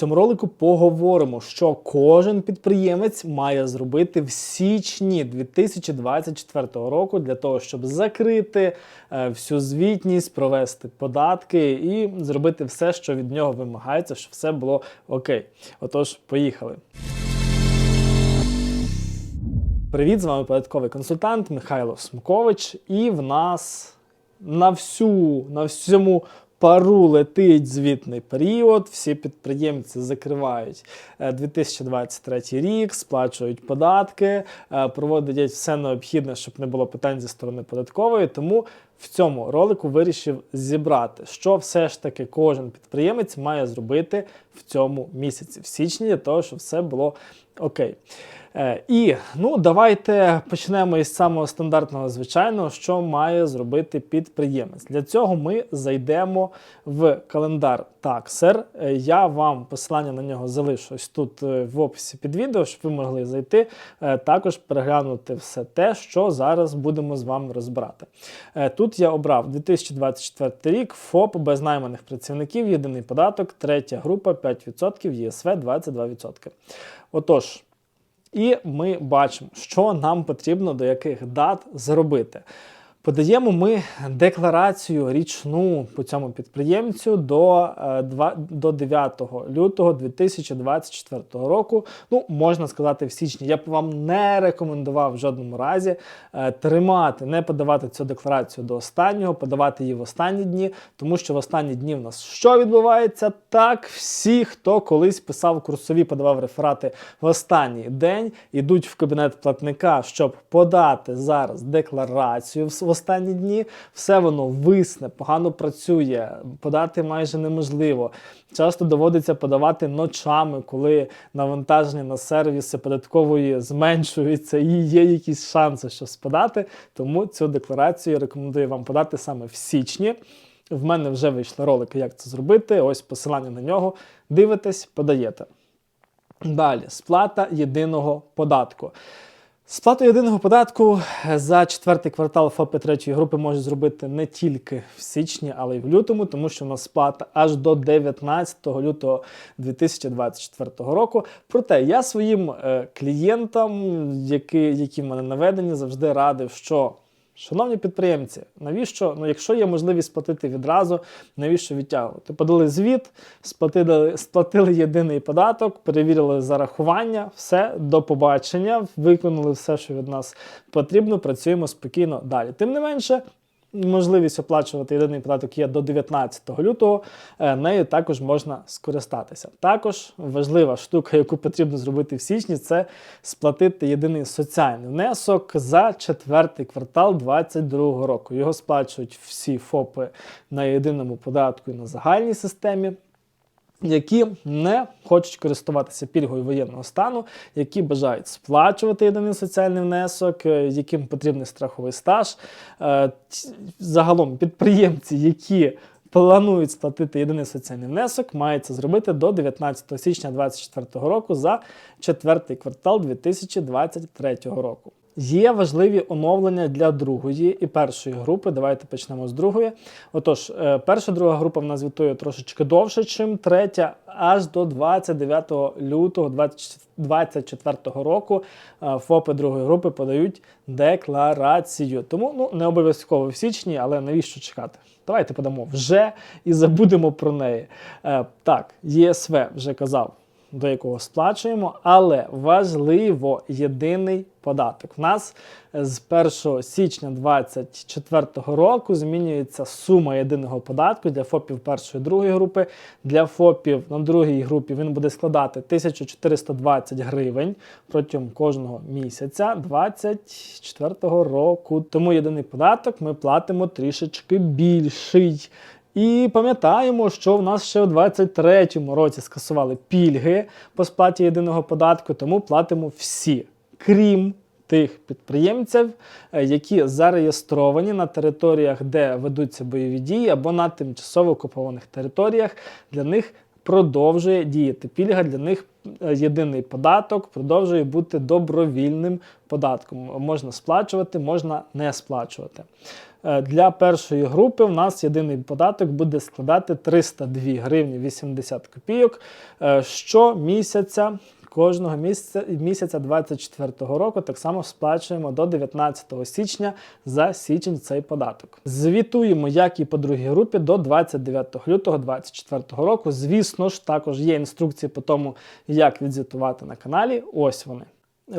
цьому ролику поговоримо, що кожен підприємець має зробити в січні 2024 року для того, щоб закрити е, всю звітність, провести податки і зробити все, що від нього вимагається, щоб все було окей. Отож, поїхали. Привіт, з вами податковий консультант Михайло Смкович. І в нас на всю на всьому пару летить звітний період. Всі підприємці закривають е, 2023 рік, сплачують податки, е, проводять все необхідне, щоб не було питань зі сторони податкової. Тому в цьому ролику вирішив зібрати, що все ж таки кожен підприємець має зробити в цьому місяці, в січні, для того, щоб все було окей. Е, І ну, давайте почнемо із самого стандартного звичайного, що має зробити підприємець. Для цього ми зайдемо в календар. Е, Я вам посилання на нього залишу ось тут е, в описі під відео, щоб ви могли зайти, е, також переглянути все те, що зараз будемо з вами розбирати. Тут я обрав 2024 рік ФОП без найманих працівників, єдиний податок, третя група 5%, ЄСВ 22%. Отож. І ми бачимо, що нам потрібно до яких дат зробити. Подаємо ми декларацію річну по цьому підприємцю до, е, до 9 лютого 2024 року. Ну, можна сказати, в січні. Я б вам не рекомендував в жодному разі е, тримати, не подавати цю декларацію до останнього, подавати її в останні дні, тому що в останні дні в нас що відбувається? Так, всі, хто колись писав курсові, подавав реферати в останній день, ідуть в кабінет платника, щоб подати зараз декларацію в в останні дні. Все воно висне, погано працює, подати майже неможливо. Часто доводиться подавати ночами, коли навантаження на сервіси податкової зменшується і є якісь шанси щось подати. Тому цю декларацію рекомендую вам подати саме в січні. В мене вже вийшли ролики, як це зробити. Ось посилання на нього. Дивитесь, подаєте. Далі, сплата єдиного податку. Сплату єдиного податку за четвертий квартал ФОПи третьої групи може зробити не тільки в січні, але й в лютому, тому що у нас сплата аж до 19 лютого 2024 року. Проте я своїм е, клієнтам, які, які в мене наведені, завжди радив, що. Шановні підприємці, навіщо, ну якщо є можливість сплатити відразу, навіщо відтягувати? Подали звіт, сплатили, сплатили єдиний податок, перевірили зарахування, все, до побачення, виконали все, що від нас потрібно, працюємо спокійно далі. Тим не менше, можливість оплачувати єдиний податок є до 19 лютого, е, нею також можна скористатися. Також важлива штука, яку потрібно зробити в січні, це сплатити єдиний соціальний внесок за четвертий квартал 2022 року. Його сплачують всі ФОПи на єдиному податку і на загальній системі. Які не хочуть користуватися пільгою воєнного стану, які бажають сплачувати єдиний соціальний внесок, е, яким потрібний страховий стаж. Е, Загалом підприємці, які планують сплатити єдиний соціальний внесок, мають це зробити до 19 січня 2024 року за четвертий квартал 2023 року. Є важливі оновлення для другої і першої групи. Давайте почнемо з другої. Отож, е, перша друга група в нас звітує трошечки довше, чим третя, аж до 29 лютого 2024 року е, ФОПи другої групи подають декларацію. Тому ну, не обов'язково в січні, але навіщо чекати? Давайте подамо вже і забудемо про неї. Е, Так, єСВ вже казав до якого сплачуємо, але важливо єдиний податок. В нас з 1 січня 2024 року змінюється сума єдиного податку для ФОПів першої другої групи. Для ФОПів на другій групі він буде складати 1420 гривень протягом кожного місяця 2024 року. Тому єдиний податок ми платимо трішечки більший. І пам'ятаємо, що в нас ще у 2023 році скасували пільги по сплаті єдиного податку, тому платимо всі, крім тих підприємців, е, які зареєстровані на територіях, де ведуться бойові дії, або на тимчасово окупованих територіях. Для них продовжує діяти. Пільга для них е, єдиний податок продовжує бути добровільним податком. Можна сплачувати, можна не сплачувати. Е, Для першої групи в нас єдиний податок буде складати 302 гривні 80 копійок е, щомісяця. Кожного місяця місяця 24 року так само сплачуємо до 19 січня за січень цей податок. Звітуємо, як і по другій групі, до 29 лютого 2024 року. Звісно ж, також є інструкції по тому, як відзвітувати на каналі. Ось вони.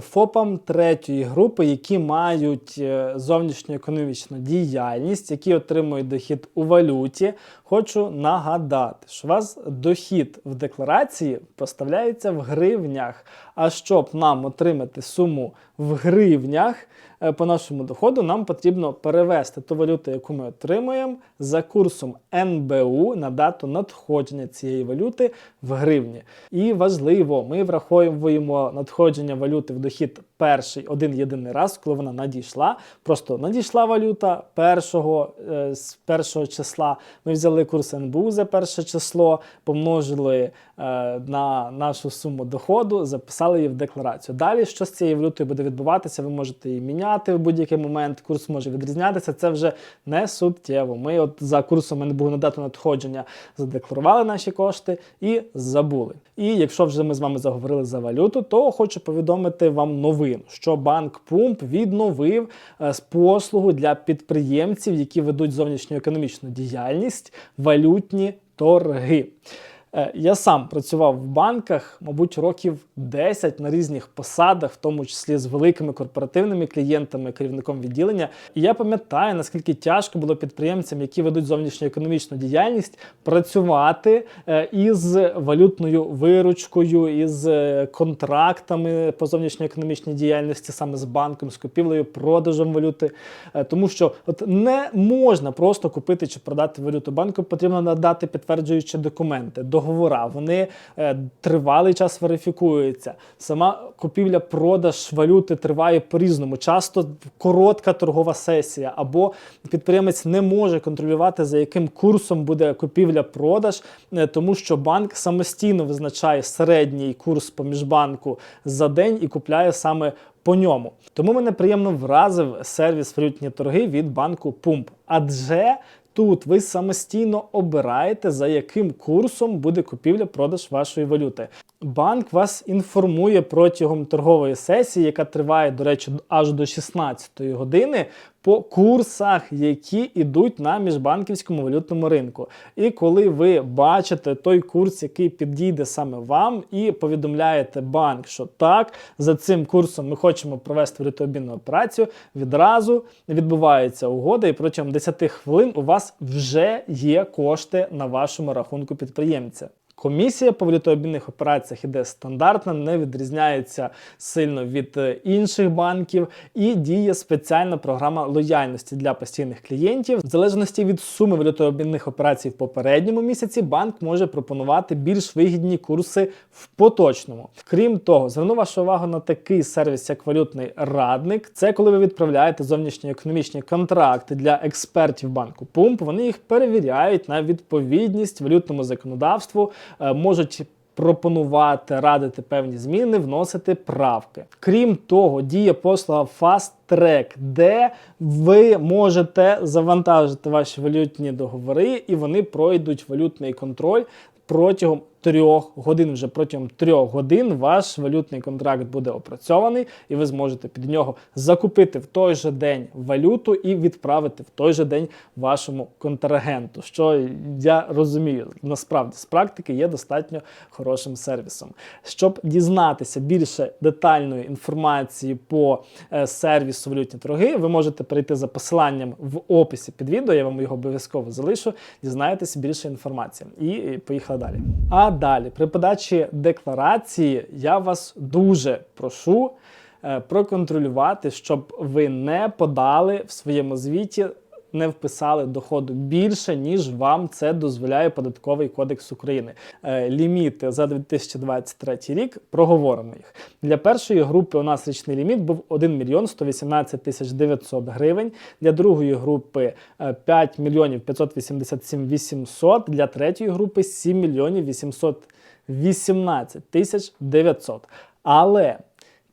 ФОПам третьої групи, які мають е, зовнішньоекономічну діяльність, які отримують дохід у валюті, хочу нагадати, що у вас дохід в декларації поставляється в гривнях. А щоб нам отримати суму в гривнях е, по нашому доходу, нам потрібно перевести ту валюту, яку ми отримуємо, за курсом НБУ на дату надходження цієї валюти в гривні. І важливо, ми враховуємо надходження валюти в дохід перший один єдиний раз, коли вона надійшла. Просто надійшла валюта першого, е, з першого числа. Ми взяли курс НБУ за перше число, помножили е, на нашу суму доходу, записали її в декларацію. Далі, що з цією валютою буде відбуватися, ви можете її міняти в будь-який момент. Курс може відрізнятися. Це вже не суттєво. Ми от за курсом НБУ на дату надходження задекларували наші кошти і забули. І якщо вже ми з вами заговорили за валюту, то хочу повідомити вам новину, що банк Пумп відновив е, послугу для підприємців, які ведуть зовнішню економічну діяльність, валютні торги. Е, Я сам працював в банках, мабуть, років 10 на різних посадах, в тому числі з великими корпоративними клієнтами, керівником відділення. І я пам'ятаю, наскільки тяжко було підприємцям, які ведуть зовнішньоекономічну діяльність, працювати е, із валютною виручкою, із е, контрактами по зовнішньоекономічній діяльності, саме з банком, з купівлею, продажем валюти. Е, Тому що от не можна просто купити чи продати валюту. Банку потрібно надати підтверджуючі документи, договора. Вони тривалий час верифікуються. Сама купівля-продаж валюти триває по-різному. Часто коротка торгова сесія, або підприємець не може контролювати, за яким курсом буде купівля-продаж, е, тому що банк самостійно визначає середній курс по міжбанку за день і купляє саме по ньому. Тому мене приємно вразив сервіс валютні торги від банку Пумп. Адже Тут ви самостійно обираєте, за яким курсом буде купівля-продаж вашої валюти. Банк вас інформує протягом торгової сесії, яка триває, до речі, аж до 16 години, по курсах, які йдуть на міжбанківському валютному ринку. І коли ви бачите той курс, який підійде саме вам, і повідомляєте банк, що так, за цим курсом ми хочемо провести валютообмінну операцію, відразу відбувається угода, і протягом 10 хвилин у вас вже є кошти на вашому рахунку підприємця. Комісія по валютообмінних операціях іде стандартна, не відрізняється сильно від е, інших банків і діє спеціальна програма лояльності для постійних клієнтів. В залежності від суми валютообмінних операцій в попередньому місяці банк може пропонувати більш вигідні курси в поточному. Крім того, зверну вашу увагу на такий сервіс, як валютний радник. Це коли ви відправляєте зовнішньоекономічні контракти для експертів банку Пумп. Вони їх перевіряють на відповідність валютному законодавству можуть пропонувати, радити певні зміни, вносити правки. Крім того, діє послуга Fast Track, де ви можете завантажити ваші валютні договори, і вони пройдуть валютний контроль протягом трьох годин. Вже протягом трьох годин ваш валютний контракт буде опрацьований, і ви зможете під нього закупити в той же день валюту і відправити в той же день вашому контрагенту. Що я розумію, насправді з практики є достатньо хорошим сервісом. Щоб дізнатися більше детальної інформації по е, сервісу валютні торги, ви можете перейти за посиланням в описі під відео. Я вам його обов'язково залишу. Дізнаєтесь більше інформації. І поїхали далі. А далі, при подачі декларації, я вас дуже прошу е, проконтролювати, щоб ви не подали в своєму звіті не вписали доходу більше, ніж вам це дозволяє податковий кодекс України. Е, ліміти за 2023 рік проговоримо їх. Для першої групи у нас річний ліміт був 1 мільйон 118 тисяч 900 гривень. Для другої групи е, 5 мільйонів 587 800. Для третьої групи 7 мільйонів 818 тисяч 900. Але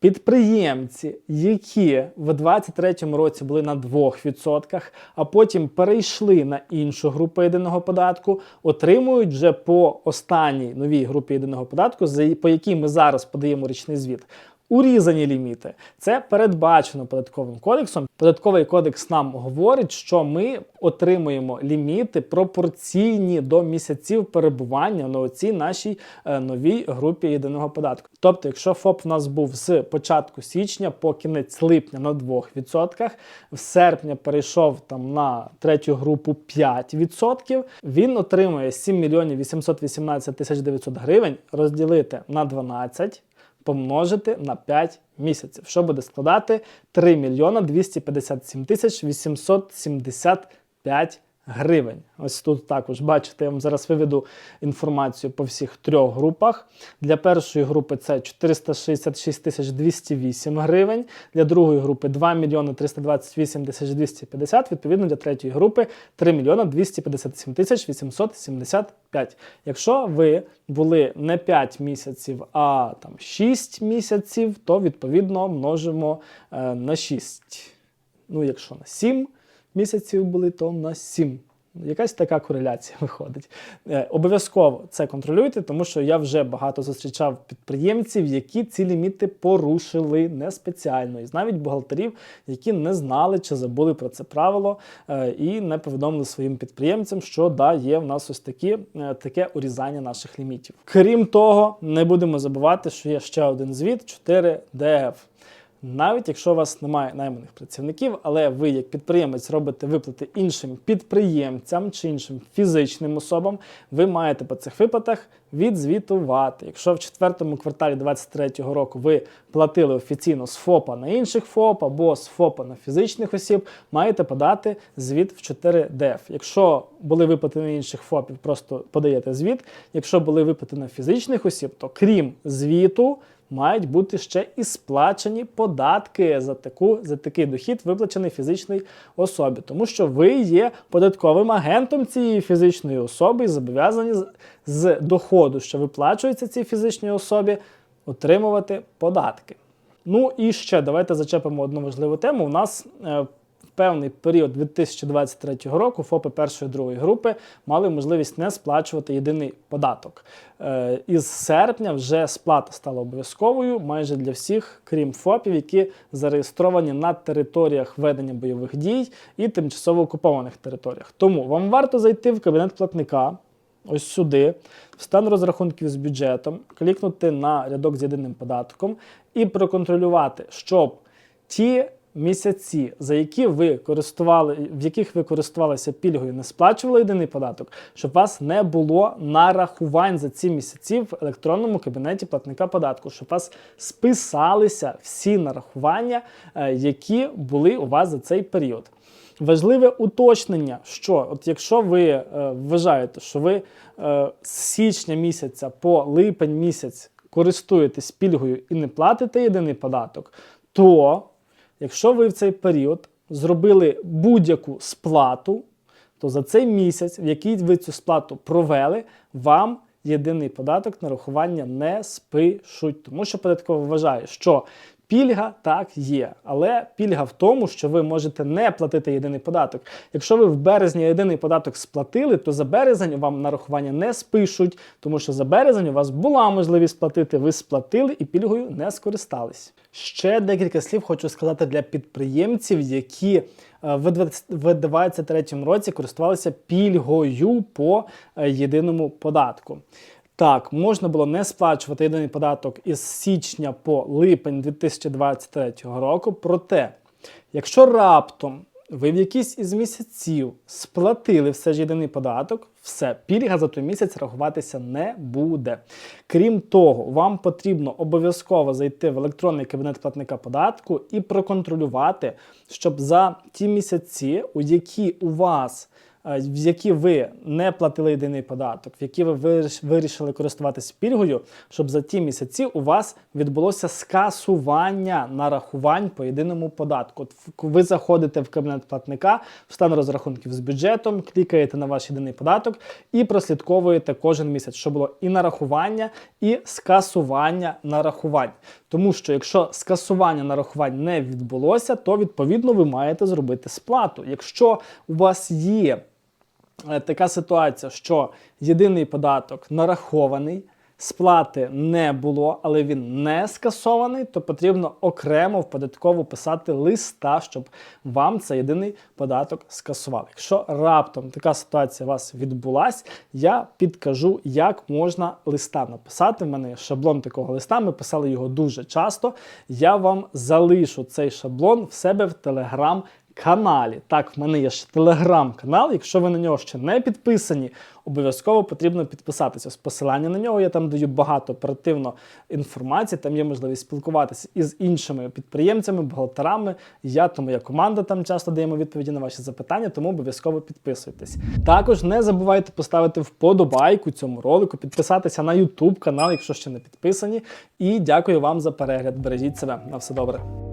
Підприємці, які в 2023 році були на 2%, а потім перейшли на іншу групу єдиного податку, отримують вже по останній новій групі єдиного податку, по якій ми зараз подаємо річний звіт. Урізані ліміти. Це передбачено податковим кодексом. Податковий кодекс нам говорить, що ми отримуємо ліміти пропорційні до місяців перебування на оцій нашій е, новій групі єдиного податку. Тобто, якщо ФОП в нас був з початку січня по кінець липня на 2%, в серпня перейшов там на третю групу 5%, він отримує 7 мільйонів 818 тисяч 900 гривень розділити на 12 помножити на 5 місяців, що буде складати 3 мільйона 257 тисяч 875 гривень. Ось тут також бачите, я вам зараз виведу інформацію по всіх трьох групах. Для першої групи це 466 тисяч 208 гривень, для другої групи 2 мільйони 328 тисяч 250, відповідно для третьої групи 3 мільйона 257 тисяч 875. Якщо ви були не 5 місяців, а там 6 місяців, то відповідно множимо е, на 6. Ну, якщо на 7 місяців були, то на 7. Якась така кореляція виходить. Е, обов'язково це контролюйте, тому що я вже багато зустрічав підприємців, які ці ліміти порушили не спеціально, і навіть бухгалтерів, які не знали чи забули про це правило е, і не повідомили своїм підприємцям, що да, є в нас ось такі, е, таке урізання наших лімітів. Крім того, не будемо забувати, що є ще один звіт 4 ДФ. Навіть якщо у вас немає найманих працівників, але ви як підприємець робите виплати іншим підприємцям чи іншим фізичним особам, ви маєте по цих виплатах відзвітувати. Якщо в четвертому кварталі 2023 року ви платили офіційно з ФОПа на інших ФОП або з ФОПа на фізичних осіб, маєте подати звіт в 4ДФ. Якщо були виплати на інших ФОПів, просто подаєте звіт. Якщо були виплати на фізичних осіб, то крім звіту мають бути ще і сплачені податки за таку за такий дохід, виплачений фізичній особі, тому що ви є податковим агентом цієї фізичної особи і зобов'язані з, з доходу, що виплачується цій фізичній особі, отримувати податки. Ну і ще давайте зачепимо одну важливу тему. У нас е, певний період 2023 року ФОПи першої другої групи мали можливість не сплачувати єдиний податок. Е, із серпня вже сплата стала обов'язковою майже для всіх, крім ФОПів, які зареєстровані на територіях ведення бойових дій і тимчасово окупованих територіях. Тому вам варто зайти в кабінет платника. Ось сюди, в стан розрахунків з бюджетом, клікнути на рядок з єдиним податком і проконтролювати, щоб ті місяці, за які ви користували, в яких ви користувалися пільгою, не сплачували єдиний податок, щоб вас не було нарахувань за ці місяці в електронному кабінеті платника податку, щоб вас списалися всі нарахування, е, які були у вас за цей період. Важливе уточнення, що от якщо ви е, вважаєте, що ви е, з січня місяця по липень місяць користуєтесь пільгою і не платите єдиний податок, то якщо ви в цей період зробили будь-яку сплату, то за цей місяць, в який ви цю сплату провели, вам єдиний податок нарахування не спишуть, тому що податково вважає, що Пільга так є, але пільга в тому, що ви можете не платити єдиний податок. Якщо ви в березні єдиний податок сплатили, то за березень вам нарахування не спишуть, тому що за березень у вас була можливість платити, ви сплатили і пільгою не скористались. Ще декілька слів хочу сказати для підприємців, які е, в 2023 році користувалися пільгою по е, єдиному податку. Так, можна було не сплачувати єдиний податок із січня по липень 2023 року. Проте, якщо раптом ви в якийсь із місяців сплатили все ж єдиний податок, все, пільга за той місяць рахуватися не буде. Крім того, вам потрібно обов'язково зайти в електронний кабінет платника податку і проконтролювати, щоб за ті місяці, у які у вас в які ви не платили єдиний податок, в які ви виріш- вирішили користуватися пільгою, щоб за ті місяці у вас відбулося скасування нарахувань по єдиному податку. Ви заходите в кабінет платника, в стан розрахунків з бюджетом, клікаєте на ваш єдиний податок і прослідковуєте кожен місяць, що було і нарахування, і скасування нарахувань. Тому що якщо скасування нарахувань не відбулося, то відповідно ви маєте зробити сплату. Якщо у вас є е, така ситуація, що єдиний податок нарахований, сплати не було, але він не скасований, то потрібно окремо в податкову писати листа, щоб вам цей єдиний податок скасували. Якщо раптом така ситуація у вас відбулась, я підкажу, як можна листа написати. В мене є шаблон такого листа. Ми писали його дуже часто. Я вам залишу цей шаблон в себе в телеграм каналі. Так, в мене є ще телеграм-канал. Якщо ви на нього ще не підписані, обов'язково потрібно підписатися. З посилання на нього я там даю багато оперативно інформації. Там є можливість спілкуватися із іншими підприємцями, бухгалтерами. Я, то моя команда там часто даємо відповіді на ваші запитання, тому обов'язково підписуйтесь. Також не забувайте поставити вподобайку цьому ролику, підписатися на YouTube канал, якщо ще не підписані. І дякую вам за перегляд. Бережіть себе. На все добре.